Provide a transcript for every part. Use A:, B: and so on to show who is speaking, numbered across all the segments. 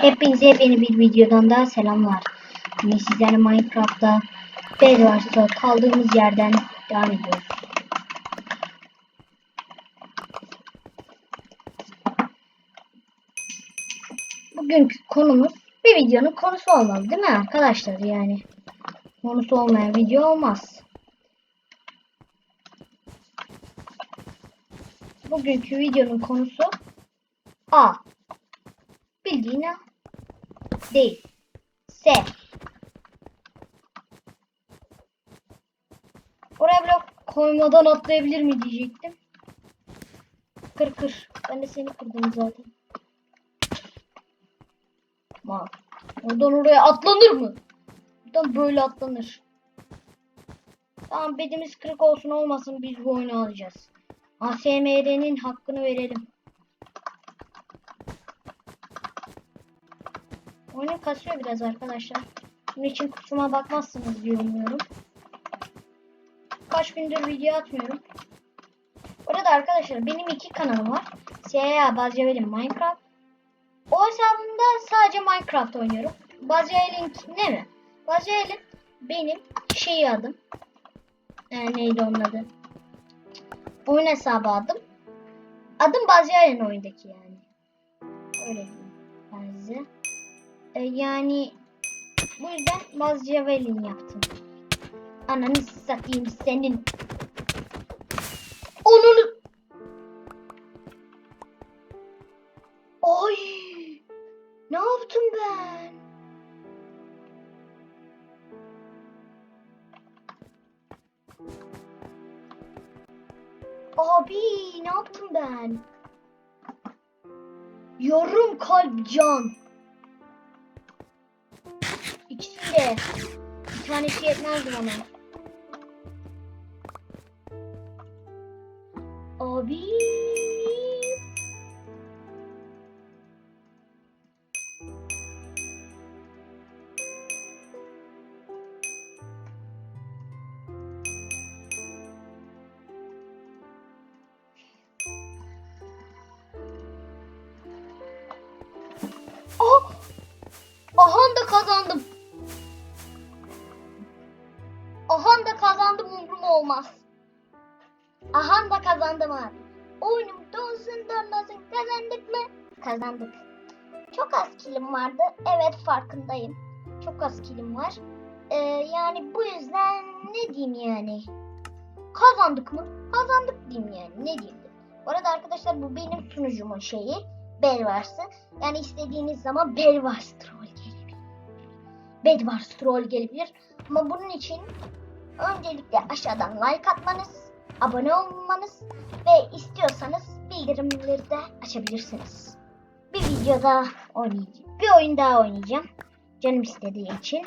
A: Hepinize yeni bir videodan daha selamlar. Yine sizlerle Minecraft'ta Bedwars'ta kaldığımız yerden devam ediyoruz. Bugünkü konumuz bir videonun konusu olmalı değil mi arkadaşlar yani? Konusu olmayan video olmaz. Bugünkü videonun konusu A. Bildiğin A. Değil. S. Oraya blok koymadan atlayabilir mi diyecektim. Kır kır. Ben de seni kırdım zaten. Mal. Oradan oraya atlanır mı? Buradan böyle atlanır. Tamam bedimiz kırık olsun olmasın biz bu oyunu alacağız. ASMR'nin hakkını verelim. Oyun kasıyor biraz arkadaşlar. Bunun için kusuruma bakmazsınız diye umuyorum. Kaç gündür video atmıyorum. Orada arkadaşlar benim iki kanalım var. CIA Bazyavel'in Minecraft. O hesabımda sadece Minecraft oynuyorum. Bazyavel'in ne mi? Bazyavel'in benim şeyi adım. Ee, neydi onun adı? Oyun hesabı adım. Adım Bazyavel'in oyundaki yani. Öyle diyeyim ben size. Ee, yani bu yüzden Bazyavel'in yaptım. Ananı satayım senin. Onunu. Ay. Ne yaptım ben? Abi ne yaptım ben? Yarım kalp can. De. Bir tanesi yetmezdi bana. Abi. Oh! Ahan da kazandım. Olmaz. Ahan da kazandım abi. Oyunum donsun donmasın kazandık mı? Kazandık. Çok az kilim vardı. Evet farkındayım. Çok az kilim var. Ee, yani bu yüzden ne diyeyim yani? Kazandık mı? Kazandık diyeyim yani. Ne diyeyim? Bu arada arkadaşlar bu benim sunucumun şeyi. Bedwars'ı. Yani istediğiniz zaman Bedwars Troll gelebilir. Bedwars Troll gelebilir. Ama bunun için öncelikle aşağıdan like atmanız, abone olmanız ve istiyorsanız bildirimleri de açabilirsiniz. Bir videoda oynayacağım. Bir oyun daha oynayacağım. Canım istediği için.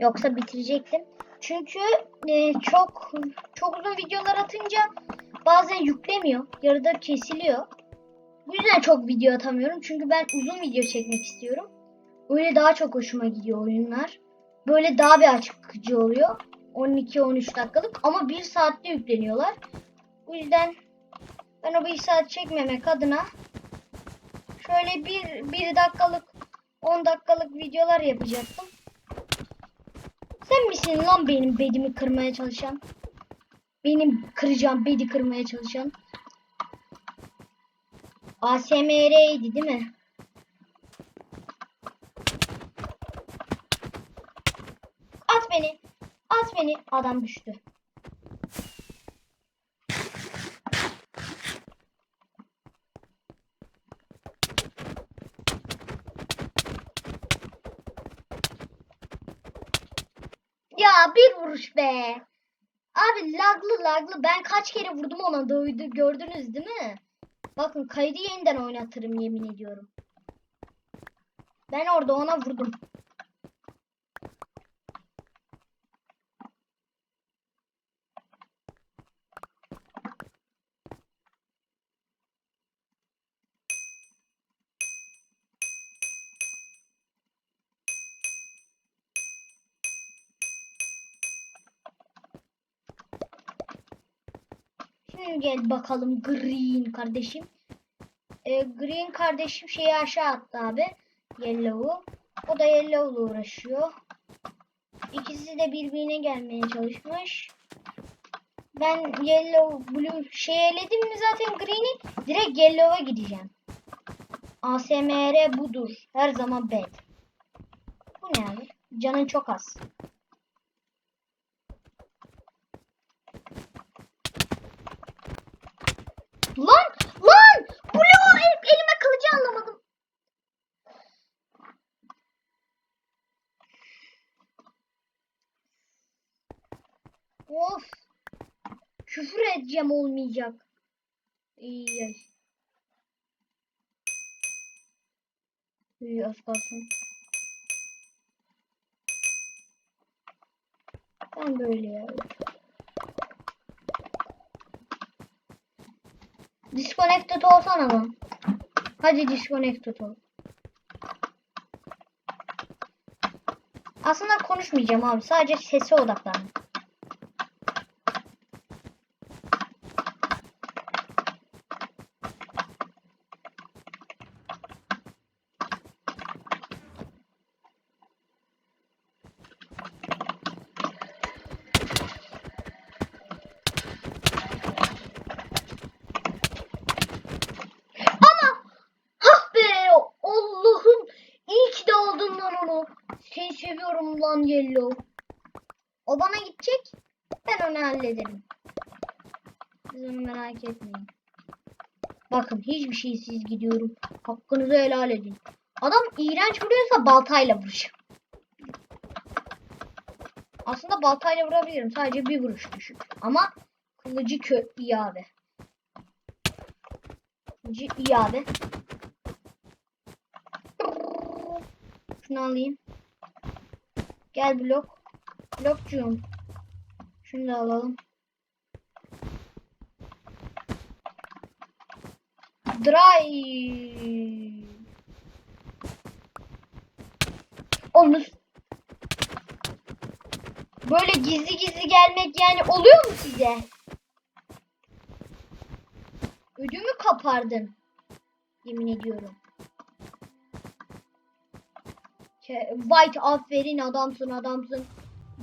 A: Yoksa bitirecektim. Çünkü e, çok çok uzun videolar atınca bazen yüklemiyor. Yarıda kesiliyor. Bu yüzden çok video atamıyorum. Çünkü ben uzun video çekmek istiyorum. Öyle daha çok hoşuma gidiyor oyunlar. Böyle daha bir açıkçı oluyor. 12-13 dakikalık ama 1 saatte yükleniyorlar. Bu yüzden ben o 1 saat çekmemek adına şöyle bir, bir dakikalık 10 dakikalık videolar yapacaktım. Sen misin lan benim bedimi kırmaya çalışan? Benim kıracağım bedi kırmaya çalışan. ASMR'ydi değil mi? At beni. At beni. Adam düştü. Ya bir vuruş be. Abi laglı laglı. Ben kaç kere vurdum ona doydu. Gördünüz değil mi? Bakın kaydı yeniden oynatırım yemin ediyorum. Ben orada ona vurdum. Gel bakalım Green kardeşim. Ee, Green kardeşim şeyi aşağı attı abi. Yellow'u. O da Yellow'la uğraşıyor. İkisi de birbirine gelmeye çalışmış. Ben Yellow, Blue şey eledim mi zaten Green'i direkt Yellow'a gideceğim. ASMR budur. Her zaman bad. Bu ne abi? Canın çok az. Lan! Lan! Blue el, elime kılıcı anlamadım. Of! Küfür edeceğim olmayacak. İyi. İyi az kalsın. Ben böyle ya. Disconnected olsana lan. Hadi disconnected ol. Aslında konuşmayacağım abi. Sadece sese odaklan. Ama hah be Allah'ım iyi ki de aldın lan onu. Seni seviyorum lan Yellow. O bana gidecek. Ben onu hallederim. Siz onu merak etmeyin. Bakın hiçbir şeysiz gidiyorum. Hakkınızı helal edin. Adam iğrenç vuruyorsa baltayla vuracağım. Aslında baltayla vurabilirim. Sadece bir vuruş düşük. Ama kılıcı kö abi. Kılıcı abi. Şunu alayım. Gel blok. Blokcuğum. Şunu da alalım. Drive. Onu Böyle gizli gizli gelmek yani oluyor mu size? Ödümü kapardın. Yemin ediyorum. White aferin adamsın adamsın.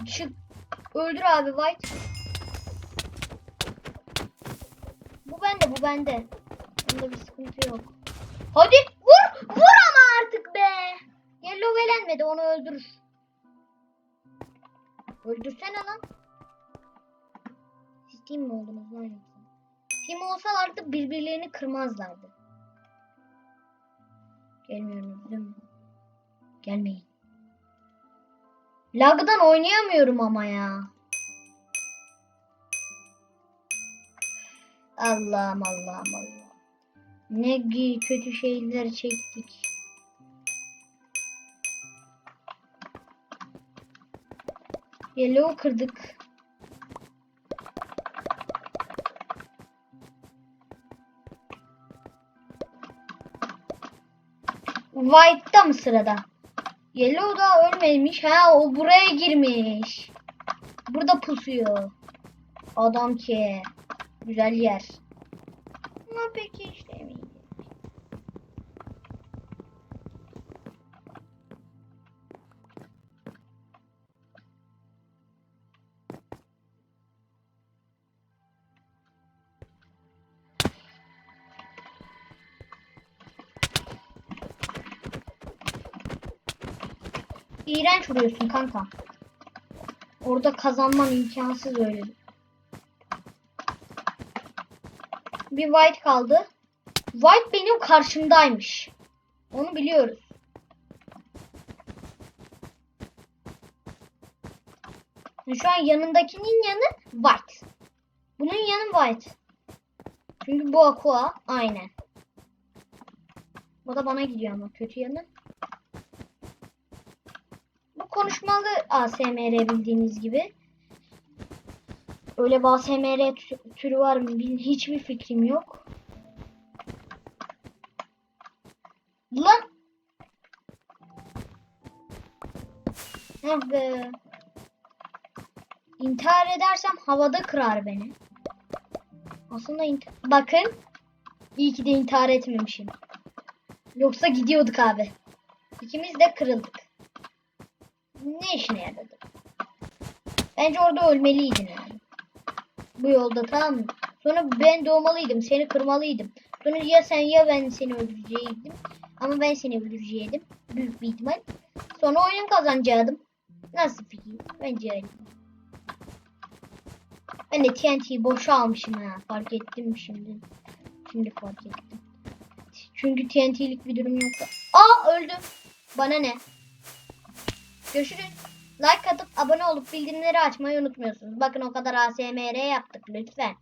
A: Çık. Öldür abi White. Bu bende bu bende. Bunda bir sıkıntı yok. Hadi vur. Vur ama artık be. Yellow elenmedi onu öldürür. Öldürsene lan. Siz team mi oldunuz lan yoksa? Team olsalardı birbirlerini kırmazlardı. Gelmiyorsunuz değil mi? Gelmeyin. Lag'dan oynayamıyorum ama ya. Allah'ım Allah'ım Allah'ım. Ne kötü şeyler çektik. Yellow kırdık. White'da mı sırada? Yellow da ölmemiş. Ha o buraya girmiş. Burada pusuyor. Adam ki. Güzel yer. Ama peki işte İğrenç vuruyorsun kanka. Orada kazanman imkansız öyle. Bir white kaldı. White benim karşımdaymış. Onu biliyoruz. Şu an yanındakinin yanı white. Bunun yanı white. Çünkü bu aqua aynen. O da bana gidiyor ama kötü yanı. Konuşmalı ASMR bildiğiniz gibi. Öyle bir ASMR tü- türü var mı hiçbir fikrim yok. Lan! Be. İntihar edersem havada kırar beni. Aslında bakın. İyi ki de intihar etmemişim. Yoksa gidiyorduk abi. İkimiz de kırıldık. Ne işine yaradı? Bence orada ölmeliydin yani. Bu yolda tamam mı? Sonra ben doğmalıydım. Seni kırmalıydım. Sonra ya sen ya ben seni öldürecektim. Ama ben seni öldürecektim. Büyük bir ihtimal. Sonra oyunu kazanacaktım. Nasıl fikir? Bence öyle. Ben de TNT'yi boşa almışım ha. Fark ettim şimdi. Şimdi fark ettim. Çünkü TNT'lik bir durum yoktu. Aa öldüm. Bana ne? Görüşürüz. Like atıp abone olup bildirimleri açmayı unutmuyorsunuz. Bakın o kadar ASMR yaptık lütfen.